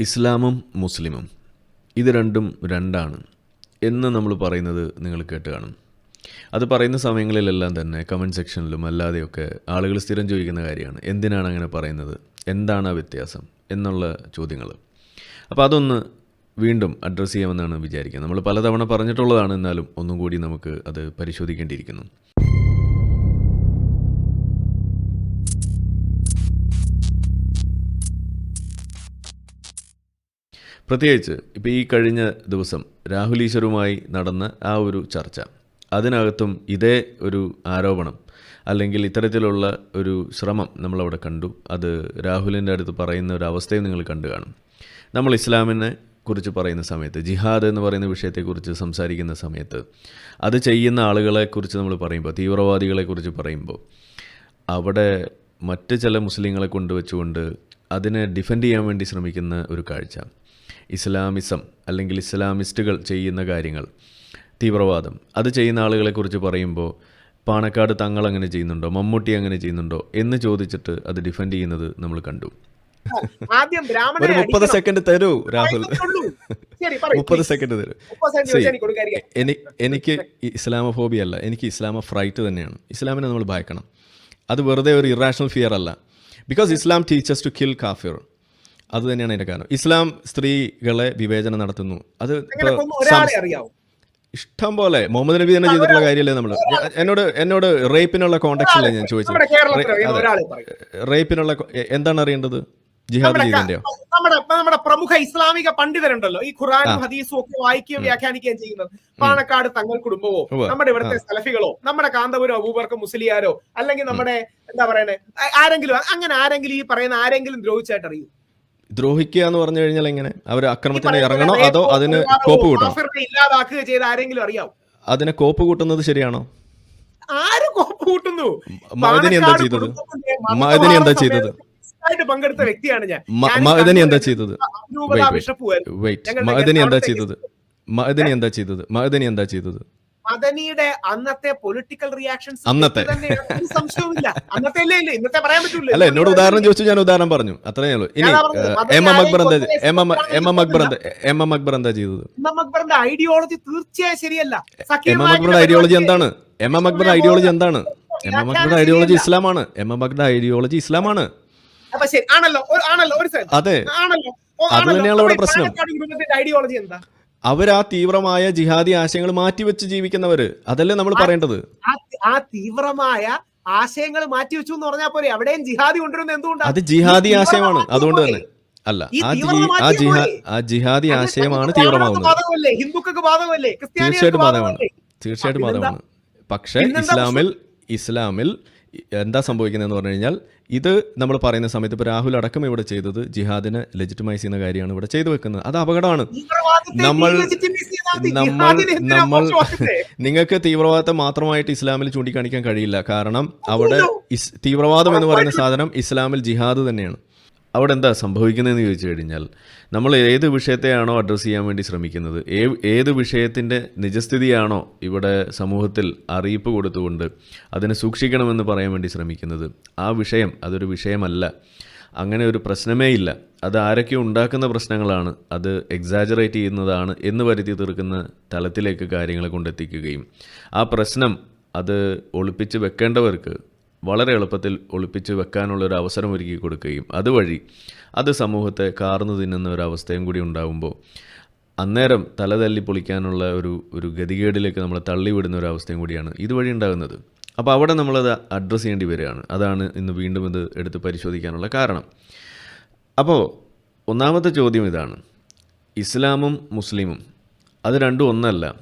ഇസ്ലാമും മുസ്ലിമും. ഇത് രണ്ടും രണ്ടാണ് എന്ന് നമ്മൾ പറയുന്നത് നിങ്ങൾ കേട്ട് കാണും. അത് പറയുന്ന സമയങ്ങളിലെല്ലാം തന്നെ കമന്റ് സെക്ഷനിലും അല്ലാതെയൊക്കെ ആളുകൾ സ്ഥിരം ചോദിക്കുന്ന കാര്യമാണ് എന്തിനാണ് അങ്ങനെ പറയുന്നത് എന്താണ് ആ വ്യത്യാസം എന്നുള്ള ചോദ്യങ്ങൾ. അപ്പോൾ അതൊന്ന് വീണ്ടും അഡ്രസ്സ് ചെയ്യാമെന്നാണ് വിചാരിക്കുന്നത്. നമ്മൾ പലതവണ പറഞ്ഞിട്ടുള്ളതാണ് എന്നാലും ഒന്നും കൂടി നമുക്ക് അത് പരിശോധിക്കേണ്ടിയിരിക്കുന്നു. പ്രത്യേകിച്ച് ഇപ്പോൾ ഈ കഴിഞ്ഞ ദിവസം രാഹുൽ ഈശ്വറുമായി നടന്ന ആ ഒരു ചർച്ച അതിനകത്തും ഇതേ ഒരു ആരോപണം അല്ലെങ്കിൽ ഇത്തരത്തിലുള്ള ഒരു ശ്രമം നമ്മളവിടെ കണ്ടു. അത് രാഹുലിന്റെ അടുത്ത് പറയുന്ന ഒരു അവസ്ഥയും നിങ്ങൾ കണ്ടു കാണും. നമ്മൾ ഇസ്ലാമിനെ കുറിച്ച് പറയുന്ന സമയത്ത് ജിഹാദ് എന്ന് പറയുന്ന വിഷയത്തെക്കുറിച്ച് സംസാരിക്കുന്ന സമയത്ത് അത് ചെയ്യുന്ന ആളുകളെക്കുറിച്ച് നമ്മൾ പറയുമ്പോൾ തീവ്രവാദികളെക്കുറിച്ച് പറയുമ്പോൾ അവിടെ മറ്റ് ചില മുസ്ലിങ്ങളെ കൊണ്ടുവച്ചുകൊണ്ട് അതിനെ ഡിഫെൻഡ് ചെയ്യാൻ വേണ്ടി ശ്രമിക്കുന്ന ഒരു കാഴ്ച. ഇസ്ലാമിസം അല്ലെങ്കിൽ ഇസ്ലാമിസ്റ്റുകൾ ചെയ്യുന്ന കാര്യങ്ങൾ. തീവ്രവാദം. അത് ചെയ്യുന്ന ആളുകളെക്കുറിച്ച് പറയുമ്പോൾ പാണക്കാട് തങ്ങൾ അങ്ങനെ ചെയ്യുന്നുണ്ടോ? മമ്മൂട്ടി അങ്ങനെ ചെയ്യുന്നുണ്ടോ? എന്ന് ചോദിച്ചിട്ട് അത് ഡിഫെൻഡ് ചെയ്യുന്നത് നമ്മൾ കണ്ടു. ആദ്യം ബ്രാഹ്മണനെ മുപ്പത് സെക്കൻഡ് തരൂ രാഹുൽ. മുപ്പത് സെക്കൻഡ് തരൂ. എനിക്ക് ഇസ്ലാമോഫോബിയ അല്ല. എനിക്ക് ഇസ്ലാമ ഫ്രൈറ്റ് തന്നെയാണ്. ഇസ്ലാമിനെ നമ്മൾ ഭയക്കണം. അത് വെറുതെ ഒരു ഇറാഷണൽ ഫിയർ അല്ല. Because Islam teaches to kill കാഫിർ അത് തന്നെയാണ് അതിന്റെ കാരണം. ഇസ്ലാം സ്ത്രീകളെ വിവേചനം നടത്തുന്നു. അത് ഇഷ്ടം പോലെ മുഹമ്മദ് നബി തന്നെ ചെയ്തിട്ടുള്ള കാര്യമല്ലേ നമ്മൾ എന്നോട് എന്നോട് റേപ്പിനുള്ള കോണ്ടാക്ട് ഞാൻ ചോദിച്ചത്? റേപ്പിനുള്ള എന്താണ് അറിയേണ്ടത്? ജിഹാദ് നമ്മുടെ നമ്മുടെ നമ്മുടെ പ്രമുഖ ഇസ്ലാമിക പണ്ഡിതരുണ്ടല്ലോ. ഈ ഖുറാനും ഹദീസും ഒക്കെ വായിക്കുകയും വ്യാഖ്യാനിക്കുകയും ചെയ്യുന്നത്. പാണക്കാട് തങ്ങൾ കുടുംബമോ? നമ്മുടെ ഇവിടുത്തെ സലഫികളോ? നമ്മുടെ കാന്തപുരം അബൂബർക്ക് മുസ്ലിയാരോ? അല്ലെങ്കിൽ നമ്മുടെ എന്താ പറയണേ? ആരെങ്കിലും അങ്ങനെ ആരെങ്കിലും ഈ പറയുന്ന ആരെങ്കിലും ദ്രോഹിച്ചായിട്ട് അറിയൂ. ദ്രോഹിക്കുക എന്ന് പറഞ്ഞു കഴിഞ്ഞാൽ എങ്ങനെ? അവർ അക്രമത്തിന് ഇറങ്ങണോ അതോ അതിന് കോപ്പ് കൂട്ടണം? ഇല്ലാതാക്കുക ചെയ്ത ആരെങ്കിലും അറിയാവോ? അതിനെ കോപ്പ് കൂട്ടുന്നത് ശരിയാണോ? ആര് കോപ്പ് കൂട്ടുന്നു? മഅദനി എന്താ ചെയ്തത്? മഹദിനി എന്താ ചെയ്തത്? പങ്കെടുത്ത വ്യക്തിയാണ് ഞാൻ. മ- ഞാൻ ഈ മഅദനി എന്താ ചെയ്തത്. വെയിറ്റ് മഹദിനി എന്താ ചെയ്തത്? മഹദിനി എന്താ ചെയ്തത്? മഹദിനി എന്താ ചെയ്തത്? മദനിയുടെ അന്നത്തെ പൊളിറ്റിക്കൽ റിയാക്ഷൻസ് അന്നത്തെ. സംശയവുമില്ല. അന്നത്തെ അല്ലേ? ഇല്ല? ഇന്നത്തെ പറയാൻ പറ്റൂല? അല്ല എന്നോട് ഉദാഹരണം ചോദിച്ചു ഞാൻ ഉദാഹരണം പറഞ്ഞു. അത്രയേ ഉള്ളൂ. ഇനി എം എം അക്ബർ എന്താ M M M M Akbar എന്താ എം എം അക്ബർ എന്താ ചെയ്തത്? ഇമാം അക്ബറിന്റെ ഐഡിയോളജി തീർച്ചയായും ശരിയല്ല. എം എം അക്ബറിന്റെ അക്ബറുടെ ഐഡിയോളജി എന്താണ്? എം എം അക്ബറുടെ ഐഡിയോളജി എന്താണ്? എം എം അക്ബറുടെ ഐഡിയോളജി ഇസ്ലാമാണ്. എം എം അക്ബറുടെ ഐഡിയോളജി ഇസ്ലാമാണ്. അതെ. അത് തന്നെയാണ് ഇവിടെ പ്രശ്നം. ഐഡിയോളജി എന്താ? അവർ ആ തീവ്രമായ ജിഹാദി ആശയങ്ങൾ മാറ്റിവെച്ച് ജീവിക്കുന്നവര്. അതല്ലേ നമ്മൾ പറയേണ്ടത്? ആ തീവ്രമായ ആശയങ്ങൾ മാറ്റിവെച്ചു എന്ന് പറഞ്ഞാൽ പോരെ. അവിടെയും ജിഹാദി കൊണ്ടുവരുന്നത് എന്തുകൊണ്ടാണ് അത് ജിഹാദി ആശയമാണ്. അതുകൊണ്ട് തന്നെ. അല്ല ആ ജിഹാ ആ ജിഹാദി ആശയമാണ് തീവ്രമാവുന്നത്. ഹിന്ദുക്കൾക്ക് ബാധകമല്ലേ തീർച്ചയായിട്ടും ബാധകമാണ് തീർച്ചയായിട്ടും ബാധകമാണ് പക്ഷേ ഇസ്ലാമിൽ ഇസ്ലാമിൽ എന്താ സംഭവിക്കുന്നതെന്ന് പറഞ്ഞു കഴിഞ്ഞാൽ ഇത് നമ്മൾ പറയുന്ന സമയത്ത് ഇപ്പോൾ രാഹുൽ അടക്കം ഇവിടെ ചെയ്തത് ജിഹാദിനെ ലെജിറ്റമൈസ് ചെയ്യുന്ന കാര്യമാണ് ഇവിടെ ചെയ്തു വെക്കുന്നത്. അത് അപകടമാണ്. നമ്മൾ-. നമ്മൾ നമ്മൾ നിങ്ങൾക്ക് തീവ്രവാദത്തെ മാത്രമായിട്ട് ഇസ്ലാമിൽ ചൂണ്ടിക്കാണിക്കാൻ കഴിയില്ല. കാരണം അവിടെ തീവ്രവാദം എന്ന് പറയുന്ന സാധനം ഇസ്ലാമിൽ ജിഹാദ് തന്നെയാണ്. അവിടെ എന്താ സംഭവിക്കുന്നതെന്ന് ചോദിച്ചു കഴിഞ്ഞാൽ നമ്മൾ ഏത് വിഷയത്തെയാണോ അഡ്രസ്സ് ചെയ്യാൻ വേണ്ടി ശ്രമിക്കുന്നത് ഏ- ഏത് വിഷയത്തിന്റെ നിജസ്ഥിതിയാണോ ഇവിടെ സമൂഹത്തിൽ അറിയിപ്പ് കൊടുത്തുകൊണ്ട് അതിനെ സൂക്ഷിക്കണമെന്ന് പറയാൻ വേണ്ടി ശ്രമിക്കുന്നത് ആ വിഷയം അതൊരു വിഷയമല്ല. അങ്ങനെ ഒരു പ്രശ്നമേ ഇല്ല. അത് ആരൊക്കെ ഉണ്ടാക്കുന്ന പ്രശ്നങ്ങളാണ്. അത് എക്സാജറേറ്റ് ചെയ്യുന്നതാണ് എന്ന് വരുത്തി തീർക്കുന്ന തലത്തിലേക്ക് കാര്യങ്ങളെ കൊണ്ടെത്തിക്കുകയും ആ പ്രശ്നം അത് ഒളിപ്പിച്ച് വെക്കേണ്ടവർക്ക് വളരെ എളുപ്പത്തിൽ ഒളിപ്പിച്ച് വെക്കാനുള്ള ഒരു അവസരം ഒരുക്കി കൊടുക്കുകയും അതുവഴി അത് സമൂഹത്തെ കാർന്നു തിന്നുന്ന ഒരു അവസ്ഥയും കൂടി ഉണ്ടാകുമ്പോൾ അന്നേരം തലതല്ലി പൊളിക്കാനുള്ള ഒരു ഒരു ഗതികേടിലേക്ക് നമ്മൾ തള്ളിവിടുന്ന ഒരു അവസ്ഥയും കൂടിയാണ് ഇതുവഴി ഉണ്ടാകുന്നത്. അപ്പോൾ അവിടെ നമ്മളത് അഡ്രസ്സ് ചെയ്യേണ്ടി വരികയാണ്. അതാണ് ഇന്ന് വീണ്ടും ഇത് എടുത്ത് പരിശോധിക്കാനുള്ള കാരണം. അപ്പോൾ ഒന്നാമത്തെ ചോദ്യം ഇതാണ്. ഇസ്ലാമും മുസ്ലിമും അത് രണ്ടും ഒന്നല്ല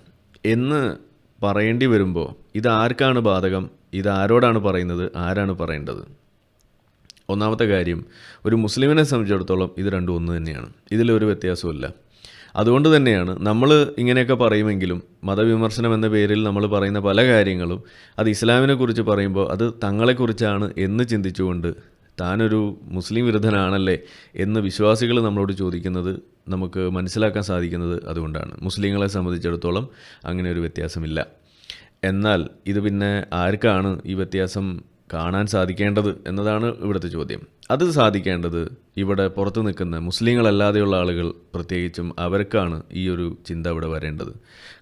എന്ന് പറയേണ്ടി വരുമ്പോൾ ഇത് ആർക്കാണ് ബാധകം? ഇത് ആരോടാണ് പറയുന്നത്? ആരാണ് പറയേണ്ടത്? ഒന്നാമത്തെ കാര്യം ഒരു മുസ്ലിമിനെ സംബന്ധിച്ചിടത്തോളം ഇത് രണ്ടും ഒന്ന് തന്നെയാണ്. ഇതിലൊരു വ്യത്യാസമില്ല അതുകൊണ്ട് തന്നെയാണ് നമ്മൾ ഇങ്ങനെയൊക്കെ പറയുമെങ്കിലും മതവിമർശനം എന്ന പേരിൽ നമ്മൾ പറയുന്ന പല കാര്യങ്ങളും അത് ഇസ്ലാമിനെ കുറിച്ച് പറയുമ്പോൾ അത് തങ്ങളെക്കുറിച്ചാണ് എന്ന് ചിന്തിച്ചുകൊണ്ട് താനൊരു മുസ്ലിം വിരുദ്ധനാണല്ലേ എന്ന് വിശ്വാസികൾ നമ്മളോട് ചോദിക്കുന്നത് നമുക്ക് മനസ്സിലാക്കാൻ സാധിക്കുന്നത് അതുകൊണ്ടാണ്. മുസ്ലിങ്ങളെ സംബന്ധിച്ചിടത്തോളം അങ്ങനെ ഒരു വ്യത്യാസമില്ല. എന്നാൽ ഇത് പിന്നെ ആർക്കാണ് ഈ വ്യത്യാസം കാണാൻ സാധിക്കേണ്ടത് എന്നതാണ് ഇവിടുത്തെ ചോദ്യം. അത് സാധിക്കേണ്ടത് ഇവിടെ പുറത്ത് നിൽക്കുന്ന മുസ്ലിങ്ങളല്ലാതെയുള്ള ആളുകൾ പ്രത്യേകിച്ചും അവർക്കാണ് ഈ ഒരു ചിന്ത ഇവിടെ വരേണ്ടത്.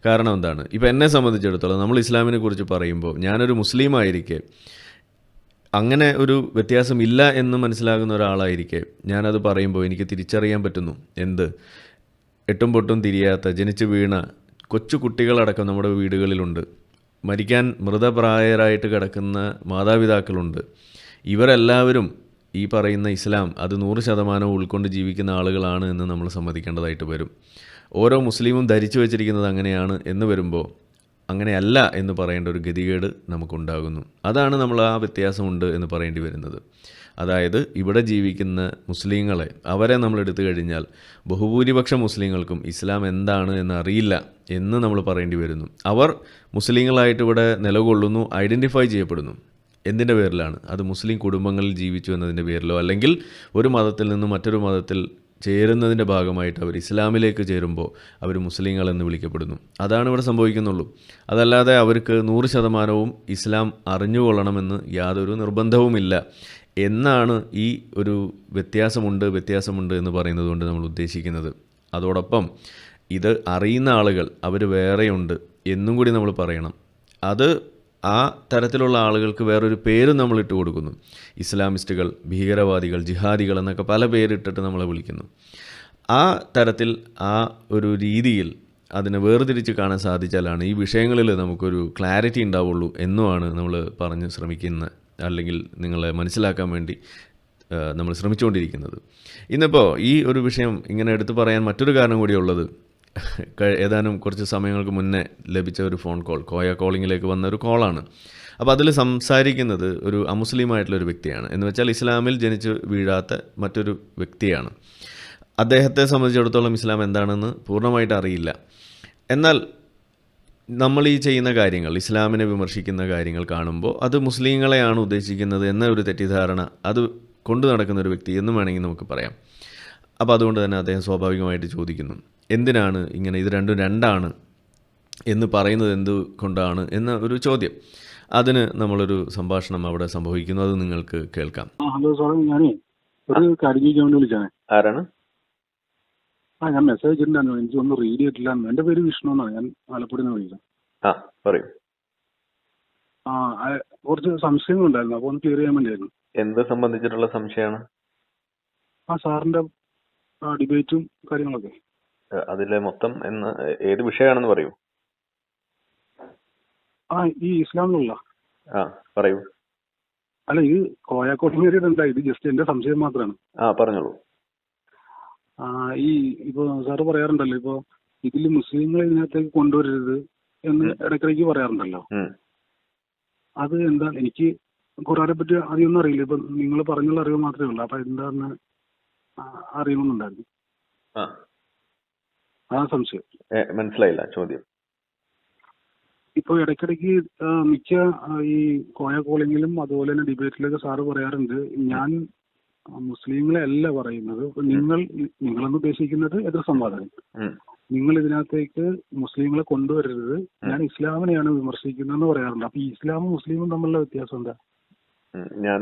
കാരണം എന്താണ്? ഇപ്പം എന്നെ സംബന്ധിച്ചിടത്തോളം നമ്മൾ ഇസ്ലാമിനെ കുറിച്ച് പറയുമ്പോൾ ഞാനൊരു മുസ്ലിം ആയിരിക്കെ അങ്ങനെ ഒരു വ്യത്യാസം ഇല്ല എന്ന് മനസ്സിലാകുന്ന ഒരാളായിരിക്കെ ഞാനത് പറയുമ്പോൾ എനിക്ക് തിരിച്ചറിയാൻ പറ്റുന്നു. എന്ത്? എട്ടും പൊട്ടും തിരിയാത്ത ജനിച്ചു വീണ കൊച്ചു കുട്ടികളടക്കം നമ്മുടെ വീടുകളിലുണ്ട്. മരിക്കാൻ മൃതപ്രായരായിട്ട് കിടക്കുന്ന മാതാപിതാക്കളുണ്ട്. ഇവരെല്ലാവരും ഈ പറയുന്ന ഇസ്ലാം അത് നൂറ് ശതമാനം ഉൾക്കൊണ്ട് ജീവിക്കുന്ന ആളുകളാണ് എന്ന് നമ്മൾ സമ്മതിക്കേണ്ടതായിട്ട് വരും. ഓരോ മുസ്ലിമും ധരിച്ചു വച്ചിരിക്കുന്നത് അങ്ങനെയാണ് എന്ന് വരുമ്പോൾ അങ്ങനെയല്ല എന്ന് പറയേണ്ട ഒരു ഗതികേട് നമുക്കുണ്ടാകുന്നു. അതാണ് നമ്മൾ ആ വ്യത്യാസമുണ്ട് എന്ന് പറയേണ്ടി വരുന്നത്. അതായത് ഇവിടെ ജീവിക്കുന്ന മുസ്ലിങ്ങളെ അവരെ നമ്മൾ എടുത്തു കഴിഞ്ഞാൽ ബഹുഭൂരിപക്ഷം മുസ്ലിങ്ങൾക്കും ഇസ്ലാം എന്താണ് എന്ന് അറിയില്ല എന്ന് നമ്മൾ പറയേണ്ടി വരുന്നു. അവർ മുസ്ലിങ്ങളായിട്ട് ഇവിടെ നിലകൊള്ളുന്നു ഐഡന്റിഫൈ ചെയ്യപ്പെടുന്നു. എന്തിന്റെ പേരിലാണ്? അത് മുസ്ലിം കുടുംബങ്ങളിൽ ജീവിച്ചു എന്നതിന്റെ പേരിലോ അല്ലെങ്കിൽ ഒരു മതത്തിൽ നിന്ന് മറ്റൊരു മതത്തിൽ ചേരുന്നതിന്റെ ഭാഗമായിട്ട് അവർ ഇസ്ലാമിലേക്ക് ചേരുമ്പോൾ അവർ മുസ്ലിങ്ങൾ എന്ന് വിളിക്കപ്പെടുന്നു. അതാണ് ഇവിടെ സംഭവിക്കുന്നുള്ളൂ. അതല്ലാതെ അവർക്ക് നൂറ് ശതമാനവും ഇസ്ലാം അറിഞ്ഞുകൊള്ളണമെന്ന് യാതൊരു നിർബന്ധവുമില്ല. എന്നാണ് ഈ ഒരു വ്യത്യാസമുണ്ട് വ്യത്യാസമുണ്ട് എന്ന് പറയുന്നത് കൊണ്ട് നമ്മൾ ഉദ്ദേശിക്കുന്നത്. അതോടൊപ്പം ഇത് അറിയുന്ന ആളുകൾ അവർ വേറെയുണ്ട് എന്നും കൂടി നമ്മൾ പറയണം. അത് ആ തരത്തിലുള്ള ആളുകൾക്ക് വേറൊരു പേരും നമ്മൾ ഇട്ട് കൊടുക്കുന്നു. ഇസ്ലാമിസ്റ്റുകൾ ഭീകരവാദികൾ ജിഹാദികൾ എന്നൊക്കെ പല പേരിട്ടിട്ട് നമ്മളെ വിളിക്കുന്നു. ആ തരത്തിൽ ആ ഒരു രീതിയിൽ അതിനെ വേർതിരിച്ച് കാണാൻ സാധിച്ചാലാണ് ഈ വിഷയങ്ങളിൽ നമുക്കൊരു ക്ലാരിറ്റി ഉണ്ടാവുള്ളൂ എന്നുമാണ് നമ്മൾ പറഞ്ഞ് ശ്രമിക്കുന്നത്. അല്ലെങ്കിൽ നിങ്ങളെ മനസ്സിലാക്കാൻ വേണ്ടി നമ്മൾ ശ്രമിച്ചുകൊണ്ടിരിക്കുന്നത്. ഇന്നിപ്പോൾ ഈ ഒരു വിഷയം ഇങ്ങനെ എടുത്തു പറയാൻ മറ്റൊരു കാരണം കൂടിയുള്ളത് ഏതാനും കുറച്ച് സമയങ്ങൾക്ക് മുന്നേ ലഭിച്ച ഒരു ഫോൺ കോൾ കോയ കോളിങ്ങിലേക്ക് വന്ന ഒരു കോളാണ്. അപ്പോൾ അതിൽ സംസാരിക്കുന്നത് ഒരു അമുസ്ലിമായിട്ടുള്ളൊരു വ്യക്തിയാണ്. എന്ന് വെച്ചാൽ ഇസ്ലാമിൽ ജനിച്ച് വീഴാത്ത മറ്റൊരു വ്യക്തിയാണ്. അദ്ദേഹത്തെ സംബന്ധിച്ചിടത്തോളം ഇസ്ലാം എന്താണെന്ന് പൂർണമായിട്ട് അറിയില്ല. എന്നാൽ നമ്മൾ ഈ ചെയ്യുന്ന കാര്യങ്ങൾ ഇസ്ലാമിനെ വിമർശിക്കുന്ന കാര്യങ്ങൾ കാണുമ്പോൾ അത് മുസ്ലിങ്ങളെയാണ് ഉദ്ദേശിക്കുന്നത് എന്ന ഒരു തെറ്റിദ്ധാരണ അത് കൊണ്ടു നടക്കുന്ന ഒരു വ്യക്തി എന്നും വേണമെങ്കിൽ നമുക്ക് പറയാം. അപ്പോൾ അതുകൊണ്ട് തന്നെ അദ്ദേഹം സ്വാഭാവികമായിട്ട് ചോദിക്കുന്നു എന്തിനാണ് ഇങ്ങനെ ഇത് രണ്ടും രണ്ടാണ് എന്ന് പറയുന്നത് എന്തുകൊണ്ടാണ് എന്ന ഒരു ചോദ്യം. അതിന് നമ്മളൊരു സംഭാഷണം അവിടെ സംഭവിക്കുന്നു അത് നിങ്ങൾക്ക് കേൾക്കാം. ഹലോ സാറേ ഞാനേ ഒരു കാര്യം ചോദിക്കാൻ വേണ്ടി വിളിച്ചാണ് ആരാണ്? ആ ഞാൻ മെസ്സേജ് ഇട്ടിട്ടുണ്ടായിരുന്നു. എനിക്ക് ഒന്നും റീഡ് ചെയ്തിട്ടില്ല. എന്റെ പേര് വിഷ്ണു എന്നാണ്. ഞാൻ ആലപ്പുഴ നിന്ന് വിളിക്കുന്നത് ആ പറയൂ. ആ ആ, കുറച്ച് സംശയങ്ങളുണ്ടായിരുന്നു അപ്പൊ ഒന്ന് ക്ലിയർ ചെയ്യാൻ വേണ്ടിയായിരുന്നു. എന്ത് സംബന്ധിച്ചിട്ടുള്ള സംശയമാണ്? ആ സാറിന്റെ ഡിബേറ്റും കാര്യങ്ങളൊക്കെ. അതിലെ മൊത്തം എന്ന് ഏത് വിഷയമാണെന്ന് പറയൂ. ആ ഈ ഇസ്ലാമിലുള്ള. ആ പറയൂ. അല്ല ഇത് കോയാക്കോട്ടം കയറിയിട്ടല്ല ഇത് ജസ്റ്റ് എന്റെ സംശയം മാത്രമാണ്. ആ പറഞ്ഞോളൂ. ഈ ഇപ്പൊ സാറ് പറയാറുണ്ടല്ലോ ഇപ്പൊ ഇതിൽ മുസ്ലിങ്ങളെ ഇതിനകത്തേക്ക് കൊണ്ടുവരരുത് എന്ന് ഇടയ്ക്കിടയ്ക്ക് പറയാറുണ്ടല്ലോ. അത് എന്താ എനിക്ക് ഖുറാനെ പറ്റി അധികമൊന്നും അറിയില്ല. ഇപ്പൊ നിങ്ങൾ പറഞ്ഞുള്ള അറിവ് മാത്രമേ ഉള്ളൂ. അപ്പൊ എന്താന്ന് അറിയണമെന്നുണ്ടായിരുന്നു. ആ. സംശയം. മനസ്സിലായില്ല ചോദ്യം. ഇപ്പൊ ഇടയ്ക്കിടയ്ക്ക് മിക്ക ഈ കോയ കോളിങ്ങിലും അതുപോലെ തന്നെ ഡിബേറ്റിലൊക്കെ സാറ് പറയാറുണ്ട്. ഞാൻ മുസ്ലിങ്ങളെ അല്ല പറയുന്നത്. നിങ്ങൾ നിങ്ങളെന്ന് ഉദ്ദേശിക്കുന്നത് എതിർ സംവാദകൻ നിങ്ങൾ ഇതിനകത്തേക്ക് മുസ്ലിങ്ങളെ കൊണ്ടുവരരുത്. ഞാൻ ഇസ്ലാമിനെയാണ് വിമർശിക്കുന്നതെന്ന് പറയാറുണ്ട്. അപ്പൊ ഇസ്ലാമും മുസ്ലിമും തമ്മിലുള്ള വ്യത്യാസം എന്താ? ഞാൻ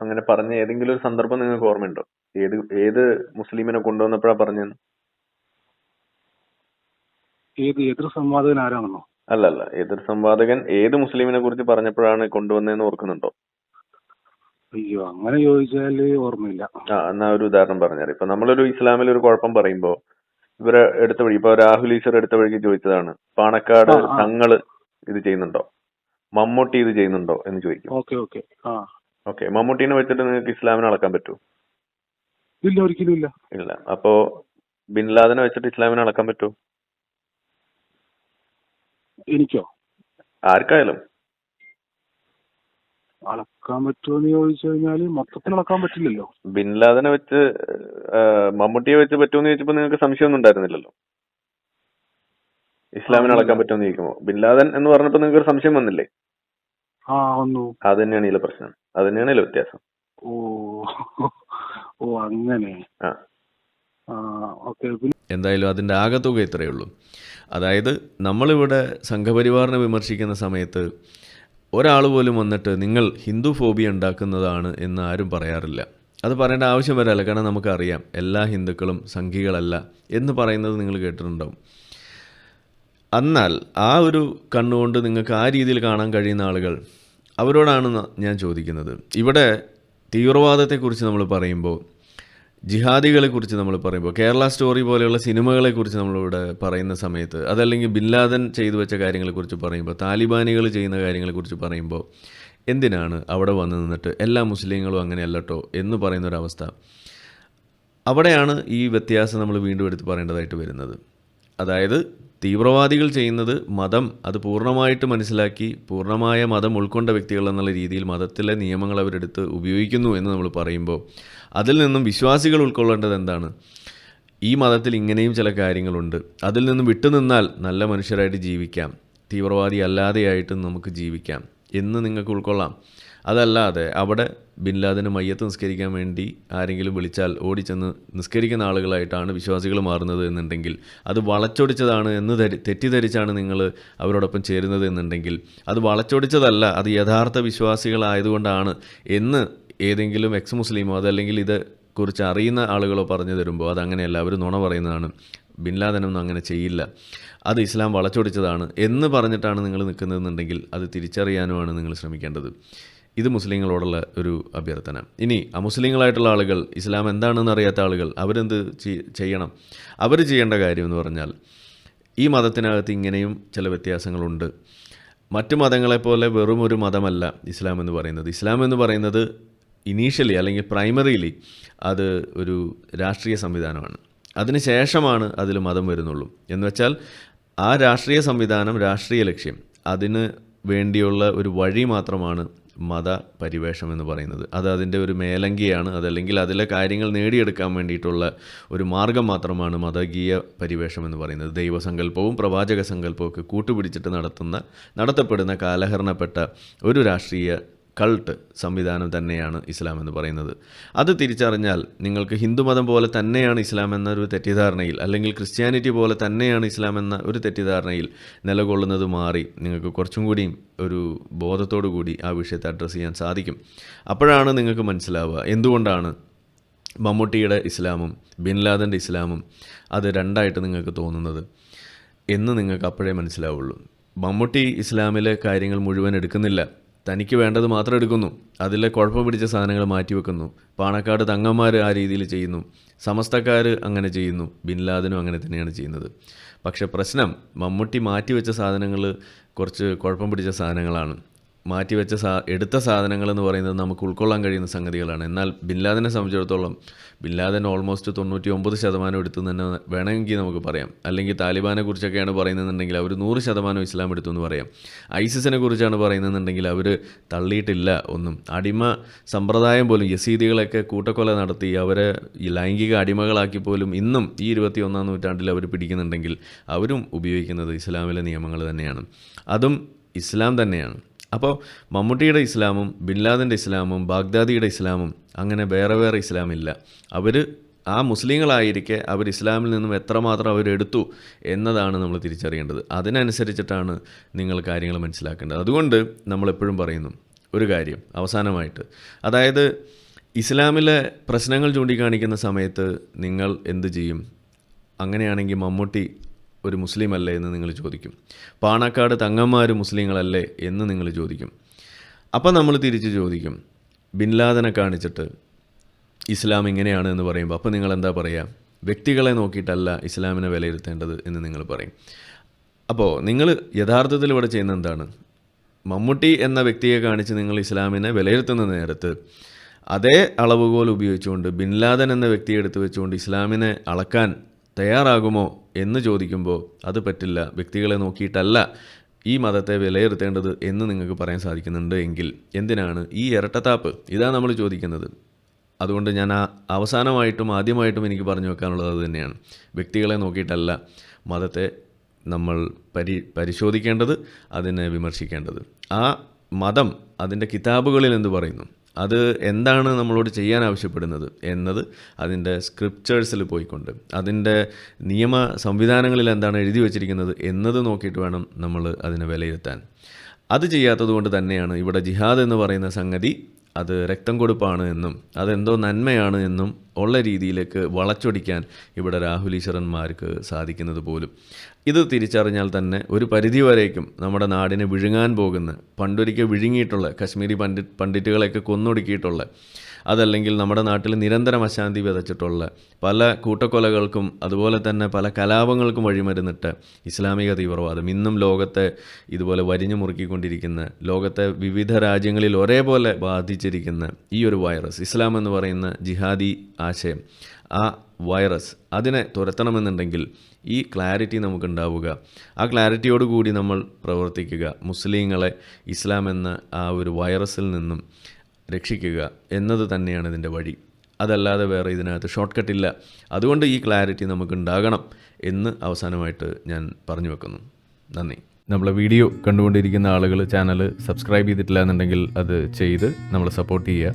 അങ്ങനെ പറഞ്ഞ ഏതെങ്കിലും ഒരു സന്ദർഭം നിങ്ങൾക്ക് ഓർമ്മയുണ്ടോ? ഏത് ഏത് മുസ്ലിമിനെ കൊണ്ടുവന്നപ്പോഴാ പറഞ്ഞത് ഏത് എതിർ സംവാദകൻ ആരാണെന്നോ? അല്ല അല്ല എതിർ സംവാദകൻ ഏത് മുസ്ലിമിനെ കുറിച്ച് പറഞ്ഞപ്പോഴാണ് കൊണ്ടുവന്നതെന്ന് ഓർക്കുന്നുണ്ടോ? അയ്യോ അങ്ങനെ ചോദിച്ചാൽ ഓർമ്മയില്ല. ആ എന്നാ ഒരു ഉദാഹരണം പറഞ്ഞാൽ ഇപ്പൊ നമ്മളൊരു ഇസ്ലാമിൽ ഒരു കുഴപ്പം പറയുമ്പോ ഇവരെ എടുത്ത വഴി ഇപ്പൊ രാഹുൽ ഈശ്വർ എടുത്ത വഴിക്ക് ചോദിച്ചതാണ് പാണക്കാട്. തങ്ങൾ ഇത് ചെയ്യുന്നുണ്ടോ? മമ്മൂട്ടി ഇത് ചെയ്യുന്നുണ്ടോ എന്ന് ചോദിക്കും. Okay okay. ആ. ഓക്കെ മമ്മൂട്ടീനെ വെച്ചിട്ട് നിങ്ങൾക്ക് ഇസ്ലാമിനെ അളക്കാൻ പറ്റുമോ ഇല്ല ഒരിക്കലും ഇല്ല. ഇല്ല. അപ്പോ ബിൻ ലാദനെ വെച്ചിട്ട് ഇസ്ലാമിനെ അളക്കാൻ പറ്റുമോ എനിക്കോ? ആർക്കായാലും. അളക്കാൻ പറ്റുമോ എന്ന് ചോദിച്ചു കഴിഞ്ഞാൽ മൊത്തത്തിൽ അളക്കാൻ പറ്റില്ലല്ലോ. ബിൻ ലാദനെ വെച്ച് മമ്മൂട്ടിയെ വെച്ച് പറ്റുമെന്ന് ചോദിച്ചപ്പോ നിങ്ങൾക്ക് സംശയമൊന്നും ഉണ്ടായിരുന്നില്ലല്ലോ? ഇസ്ലാമിനെ അളക്കാൻ. പറ്റുമെന്ന് ചോദിക്കുമ്പോ. ബിൻ ലാദൻ എന്ന് പറഞ്ഞപ്പോ നിങ്ങൾക്ക് ഒരു സംശയം വന്നില്ലേ? ആ വന്നു. അത് തന്നെയാണ് ഇതിലെ പ്രശ്നം. അത് തന്നെയാണ് ഇതിലെ വ്യത്യാസം. ഓ ഓ അങ്ങനെ. ആ. ആ ഓക്കെ എന്തായാലും അതിന്റെ ആകത്തുക ഇത്രയേ ഉള്ളൂ. അതായത് നമ്മളിവിടെ സംഘപരിവാറിനെ വിമർശിക്കുന്ന സമയത്ത് ഒരാൾ പോലും വന്നിട്ട് നിങ്ങൾ ഹിന്ദു ഫോബിയ ഉണ്ടാക്കുന്നതാണ് എന്ന് ആരും പറയാറില്ല. അത് പറയേണ്ട ആവശ്യം വരാല്ല. കാരണം നമുക്കറിയാം എല്ലാ ഹിന്ദുക്കളും സംഘികളല്ല എന്ന് പറയുന്നത് നിങ്ങൾ കേട്ടിട്ടുണ്ടാവും. എന്നാൽ ആ ഒരു കണ്ണുകൊണ്ട് നിങ്ങൾക്ക് ആ രീതിയിൽ കാണാൻ കഴിയുന്ന ആളുകൾ അവരോടാണ് ഞാൻ ചോദിക്കുന്നത്. ഇവിടെ തീവ്രവാദത്തെക്കുറിച്ച് നമ്മൾ പറയുമ്പോൾ ജിഹാദികളെക്കുറിച്ച് നമ്മൾ പറയുമ്പോൾ കേരള സ്റ്റോറി പോലെയുള്ള സിനിമകളെ സിനിമകളെക്കുറിച്ച് നമ്മളിവിടെ പറയുന്ന സമയത്ത് അതല്ലെങ്കിൽ ബില്ലാദൻ ചെയ്തു വെച്ച കാര്യങ്ങളെ കുറിച്ച് പറയുമ്പോൾ താലിബാനികൾ ചെയ്യുന്ന കാര്യങ്ങളെ കുറിച്ച് പറയുമ്പോൾ എന്തിനാണ് അവിടെ വന്ന് നിന്നിട്ട് എല്ലാ മുസ്ലിങ്ങളും അങ്ങനെയല്ലട്ടോ എന്ന് പറയുന്ന പറയുന്നൊരവസ്ഥ? അവിടെയാണ് ഈ വ്യത്യാസം നമ്മൾ വീണ്ടും എടുത്ത് പറയേണ്ടതായിട്ട് വരുന്നത്. അതായത് തീവ്രവാദികൾ ചെയ്യുന്നത് മതം അത് പൂർണമായിട്ട് മനസ്സിലാക്കി പൂർണമായ മതം ഉൾക്കൊണ്ട വ്യക്തികൾ എന്നുള്ള രീതിയിൽ മതത്തിലെ നിയമങ്ങൾ അവരെടുത്ത് ഉപയോഗിക്കുന്നു എന്ന് നമ്മൾ പറയുമ്പോൾ അതിൽ നിന്നും വിശ്വാസികൾ ഉൾക്കൊള്ളേണ്ടത് എന്താണ്? ഈ മതത്തിൽ ഇങ്ങനെയും ചില കാര്യങ്ങളുണ്ട്. അതിൽ നിന്നും വിട്ടുനിന്നാൽ നല്ല മനുഷ്യരായിട്ട് ജീവിക്കാം. തീവ്രവാദി അല്ലാതെയായിട്ടും നമുക്ക് ജീവിക്കാം. എന്ന് നിങ്ങൾക്ക് ഉൾക്കൊള്ളാം. അതല്ലാതെ അവിടെ ബിൻ മയ്യത്ത് നിസ്കരിക്കാൻ വേണ്ടി ആരെങ്കിലും വിളിച്ചാൽ ഓടിച്ചെന്ന് നിസ്കരിക്കുന്ന ആളുകളായിട്ടാണ് വിശ്വാസികൾ മാറുന്നത് എന്നുണ്ടെങ്കിൽ അത് വളച്ചൊടിച്ചതാണ് എന്ന് ധരി തെറ്റിദ്ധരിച്ചാണ് നിങ്ങൾ അവരോടൊപ്പം ചേരുന്നത് എന്നുണ്ടെങ്കിൽ അത് വളച്ചൊടിച്ചതല്ല അത് യഥാർത്ഥ വിശ്വാസികളായതുകൊണ്ടാണ് എന്ന് ഏതെങ്കിലും എക്സ് മുസ്ലിമോ അതല്ലെങ്കിൽ ഇത് കുറിച്ച് അറിയുന്ന ആളുകളോ പറഞ്ഞു തരുമ്പോൾ അതങ്ങനെയല്ല അവർ നുണ പറയുന്നതാണ്. ബിൻലാദനൊന്നും അങ്ങനെ ചെയ്യില്ല. അത് ഇസ്ലാം വളച്ചൊടിച്ചതാണ് എന്ന് പറഞ്ഞിട്ടാണ് നിങ്ങൾ നിൽക്കുന്നതെന്നുണ്ടെങ്കിൽ അത് തിരിച്ചറിയാനുമാണ് നിങ്ങൾ ശ്രമിക്കേണ്ടത്. ഇത് മുസ്ലിങ്ങളോടുള്ള ഒരു അഭ്യർത്ഥന. ഇനി അമുസ്ലിങ്ങളായിട്ടുള്ള ആളുകൾ ഇസ്ലാം എന്താണെന്ന് അറിയാത്ത ആളുകൾ അവരെന്ത് ചെയ്- ചെയ്യണം? അവർ ചെയ്യേണ്ട കാര്യം എന്ന് പറഞ്ഞാൽ ഈ മതത്തിനകത്ത് ഇങ്ങനെയും ചില വ്യത്യാസങ്ങളുണ്ട്. മറ്റു മതങ്ങളെപ്പോലെ വെറും ഒരു മതമല്ല ഇസ്ലാം എന്ന് പറയുന്നത്. ഇസ്ലാം എന്ന് പറയുന്നത് ഇനീഷ്യലി അല്ലെങ്കിൽ പ്രൈമറിയിലി അത് ഒരു രാഷ്ട്രീയ സംവിധാനമാണ്. അതിന് ശേഷമാണ് അതിൽ മതം വരുന്നുള്ളൂ. എന്ന് വെച്ചാൽ ആ രാഷ്ട്രീയ സംവിധാനം രാഷ്ട്രീയ ലക്ഷ്യം അതിന് വേണ്ടിയുള്ള ഒരു വഴി മാത്രമാണ് മത പരിവേഷം എന്ന് പറയുന്നത്. അത് അതിന്റെ ഒരു മേലങ്കിയാണ്. അതല്ലെങ്കിൽ അതിലെ കാര്യങ്ങൾ നേടിയെടുക്കാൻ വേണ്ടിയിട്ടുള്ള ഒരു മാർഗം മാത്രമാണ് മതകീയ പരിവേഷം എന്ന് പറയുന്നത്. ദൈവസങ്കല്പവും പ്രവാചക സങ്കല്പവും ഒക്കെ കൂട്ടുപിടിച്ചിട്ട് നടത്തുന്ന നടത്തപ്പെടുന്ന കാലഹരണപ്പെട്ട ഒരു രാഷ്ട്രീയ കൾട്ട് സംവിധാനം തന്നെയാണ് ഇസ്ലാം എന്ന് പറയുന്നത്. അത് തിരിച്ചറിഞ്ഞാൽ നിങ്ങൾക്ക് ഹിന്ദുമതം പോലെ തന്നെയാണ് ഇസ്ലാം എന്നൊരു തെറ്റിദ്ധാരണയിൽ അല്ലെങ്കിൽ ക്രിസ്ത്യാനിറ്റി പോലെ തന്നെയാണ് ഇസ്ലാം എന്ന ഒരു തെറ്റിദ്ധാരണയിൽ നിലകൊള്ളുന്നത് മാറി നിങ്ങൾക്ക് കുറച്ചും കൂടിയും ഒരു ബോധത്തോടു കൂടി ആ വിഷയത്തെ അഡ്രസ്സ് ചെയ്യാൻ സാധിക്കും. അപ്പോഴാണ് നിങ്ങൾക്ക് മനസ്സിലാവുക എന്തുകൊണ്ടാണ് മമ്മൂട്ടിയുടെ ഇസ്ലാമും ബിൻ ലാദന്റെ ഇസ്ലാമും അത് രണ്ടായിട്ട് നിങ്ങൾക്ക് തോന്നുന്നത് എന്ന് നിങ്ങൾക്ക് അപ്പോഴേ മനസ്സിലാവുള്ളൂ. മമ്മൂട്ടി ഇസ്ലാമിലെ കാര്യങ്ങൾ മുഴുവൻ എടുക്കുന്നില്ല. തനിക്ക് വേണ്ടത് മാത്രം എടുക്കുന്നു. അതിലെ കുഴപ്പം പിടിച്ച സാധനങ്ങൾ മാറ്റിവെക്കുന്നു. പാണക്കാട് തങ്ങന്മാർ ആ രീതിയിൽ ചെയ്യുന്നു. സമസ്തക്കാർ അങ്ങനെ ചെയ്യുന്നു. ബിൻലാദനും അങ്ങനെ തന്നെയാണ് ചെയ്യുന്നത്. പക്ഷേ പ്രശ്നം മമ്മൂട്ടി മാറ്റിവെച്ച സാധനങ്ങൾ കുറച്ച് കുഴപ്പം പിടിച്ച സാധനങ്ങളാണ്. മാറ്റിവെച്ച സാ എടുത്ത സാധനങ്ങൾ എന്ന് പറയുന്നത് നമുക്ക് ഉൾക്കൊള്ളാൻ കഴിയുന്ന സംഗതികളാണ്. എന്നാൽ ബിൻ ലാദനെ സംബന്ധിച്ചിടത്തോളം ബിൻലാദൻ ഓൾമോസ്റ്റ് തൊണ്ണൂറ്റി ഒമ്പത് ശതമാനം എടുത്തു തന്നെ വേണമെങ്കിൽ നമുക്ക് പറയാം. അല്ലെങ്കിൽ താലിബാനെ കുറിച്ചൊക്കെയാണ് പറയുന്നതെന്നുണ്ടെങ്കിൽ അവർ നൂറ് ശതമാനം ഇസ്ലാം എടുത്തു എന്ന് പറയാം. ഐസിസിനെ കുറിച്ചാണ് പറയുന്നതെന്നുണ്ടെങ്കിൽ അവർ തള്ളിയിട്ടില്ല ഒന്നും. അടിമ സമ്പ്രദായം പോലും യസീദികളൊക്കെ കൂട്ടക്കൊല നടത്തി അവരെ ഈ ലൈംഗിക അടിമകളാക്കി പോലും ഇന്നും ഈ ഇരുപത്തി ഒന്നാം നൂറ്റാണ്ടിൽ അവർ പിടിക്കുന്നുണ്ടെങ്കിൽ അവരും ഉപയോഗിക്കുന്നത് ഇസ്ലാമിലെ നിയമങ്ങൾ തന്നെയാണ്. അതും ഇസ്ലാം തന്നെയാണ്. അപ്പോൾ മമ്മൂട്ടിയുടെ ഇസ്ലാമും ബിൻലാദിന്റെ ഇസ്ലാമും ബാഗ്ദാദിയുടെ ഇസ്ലാമും അങ്ങനെ വേറെ വേറെ ഇസ്ലാമില്ല. അവർ ആ മുസ്ലിങ്ങളായിരിക്കെ അവർ ഇസ്ലാമിൽ നിന്നും എത്രമാത്രം അവരെടുത്തു എന്നതാണ് നമ്മൾ തിരിച്ചറിയേണ്ടത്. അതിനനുസരിച്ചിട്ടാണ് നിങ്ങൾ കാര്യങ്ങൾ മനസ്സിലാക്കേണ്ടത്. അതുകൊണ്ട് നമ്മളെപ്പോഴും പറയുന്നു ഒരു കാര്യം അവസാനമായിട്ട്. അതായത് ഇസ്ലാമിലെ പ്രശ്നങ്ങൾ ചൂണ്ടിക്കാണിക്കുന്ന സമയത്ത് നിങ്ങൾ എന്ത് ചെയ്യും? അങ്ങനെയാണെങ്കിൽ മമ്മൂട്ടി ഒരു മുസ്ലിം അല്ലേ എന്ന് നിങ്ങൾ ചോദിക്കും. പാണക്കാട് തങ്ങന്മാർ മുസ്ലിങ്ങളല്ലേ എന്ന് നിങ്ങൾ ചോദിക്കും. അപ്പം നമ്മൾ തിരിച്ച് ചോദിക്കും ബിൻലാദനെ കാണിച്ചിട്ട് ഇസ്ലാം ഇങ്ങനെയാണ് എന്ന് പറയുമ്പോൾ അപ്പോൾ നിങ്ങൾ എന്താ പറയുക വ്യക്തികളെ നോക്കിയിട്ടല്ല ഇസ്ലാമിനെ വിലയിരുത്തേണ്ടത് എന്ന് നിങ്ങൾ പറയും. അപ്പോൾ നിങ്ങൾ യഥാർത്ഥത്തിൽ ഇവിടെ ചെയ്യുന്ന എന്താണ്? മമ്മൂട്ടി എന്ന വ്യക്തിയെ കാണിച്ച് നിങ്ങൾ ഇസ്ലാമിനെ വിലയിരുത്തുന്ന നേരത്ത് അതേ അളവുകോൽ ഉപയോഗിച്ചുകൊണ്ട് ബിൻലാദൻ എന്ന വ്യക്തിയെ എടുത്ത് വെച്ചുകൊണ്ട് ഇസ്ലാമിനെ അളക്കാൻ തയ്യാറാകുമോ എന്ന് ചോദിക്കുമ്പോൾ അത് പറ്റില്ല. വ്യക്തികളെ നോക്കിയിട്ടല്ല ഈ മതത്തെ വിലയിരുത്തേണ്ടത് എന്ന് നിങ്ങൾക്ക് പറയാൻ സാധിക്കുന്നുണ്ട് എങ്കിൽ എന്തിനാണ് ഈ ഇരട്ടത്താപ്പ്? ഇതാണ് നമ്മൾ ചോദിക്കുന്നത്. അതുകൊണ്ട് ഞാൻ ആ അവസാനമായിട്ടും ആദ്യമായിട്ടും എനിക്ക് പറഞ്ഞു വെക്കാനുള്ളത് അത് തന്നെയാണ്. വ്യക്തികളെ നോക്കിയിട്ടല്ല മതത്തെ നമ്മൾ പരി പരിശോധിക്കേണ്ടത് അതിനെ വിമർശിക്കേണ്ടത്. ആ മതം അതിന്റെ കിതാബുകളിൽ എന്ത് പറയുന്നു? അത് എന്താണ് നമ്മളോട് ചെയ്യാൻ ആവശ്യപ്പെടുന്നത് എന്നത് അതിന്റെ സ്ക്രിപ്റ്റേഴ്സിൽ പോയിക്കൊണ്ട് അതിന്റെ നിയമ സംവിധാനങ്ങളിൽ എന്താണ് എഴുതി വച്ചിരിക്കുന്നത് എന്നത് നോക്കിയിട്ട് വേണം നമ്മൾ അതിനെ വിലയിരുത്താൻ. അത് ചെയ്യാത്തത് കൊണ്ട് തന്നെയാണ് ഇവിടെ ജിഹാദ് എന്ന് പറയുന്ന സംഗതി അത് രക്തം കൊടുപ്പാണ് എന്നും അതെന്തോ നന്മയാണ് എന്നും ഉള്ള രീതിയിലേക്ക് വളച്ചൊടിക്കാൻ ഇവിടെ രാഹുൽ ഈശ്വരന്മാർക്ക് സാധിക്കുന്നത് പോലും. ഇത് തിരിച്ചറിഞ്ഞാൽ തന്നെ ഒരു പരിധിവരേക്കും നമ്മുടെ നാടിനെ വിഴുങ്ങാൻ പോകുന്ന പണ്ടൊരിക്കൽ വിഴുങ്ങിയിട്ടുള്ള കശ്മീരി പണ്ഡിറ്റ് പണ്ഡിറ്റുകളെയൊക്കെ കൊന്നൊടുക്കിയിട്ടുള്ള അതല്ലെങ്കിൽ നമ്മുടെ നാട്ടിൽ നിരന്തരം അശാന്തി വിതച്ചിട്ടുള്ള പല കൂട്ടക്കൊലകൾക്കും അതുപോലെ തന്നെ പല കലാപങ്ങൾക്കും വഴിമരുന്നിട്ട് ഇസ്ലാമിക തീവ്രവാദം. ഇന്നും ലോകത്തെ ഇതുപോലെ വരിഞ്ഞു മുറുക്കിക്കൊണ്ടിരിക്കുന്ന ലോകത്തെ വിവിധ രാജ്യങ്ങളിൽ ഒരേപോലെ ബാധിച്ചിരിക്കുന്ന ഈ ഒരു വൈറസ് ഇസ്ലാം എന്ന് പറയുന്ന ജിഹാദി ആശയം ആ വൈറസ് അതിനെ തുരത്തണമെന്നുണ്ടെങ്കിൽ ഈ ക്ലാരിറ്റി നമുക്കുണ്ടാവുക. ആ ക്ലാരിറ്റിയോട് കൂടി നമ്മൾ പ്രവർത്തിക്കുക. മുസ്ലിങ്ങളെ ഇസ്ലാം എന്ന ആ ഒരു വൈറസിൽ നിന്നും രക്ഷിക്കുക എന്നത് തന്നെയാണ് ഇതിന്റെ വഴി. അതല്ലാതെ വേറെ ഇതിനകത്ത് ഷോർട്ട് കട്ടില്ല അതുകൊണ്ട് ഈ ക്ലാരിറ്റി നമുക്കുണ്ടാകണം എന്ന് അവസാനമായിട്ട് ഞാൻ പറഞ്ഞു വെക്കുന്നു. നന്ദി. നമ്മളെ വീഡിയോ കണ്ടുകൊണ്ടിരിക്കുന്ന ആളുകൾ ചാനൽ സബ്സ്ക്രൈബ് ചെയ്തിട്ടില്ല എന്നുണ്ടെങ്കിൽ അത് ചെയ്ത് നമ്മളെ സപ്പോർട്ട് ചെയ്യുക.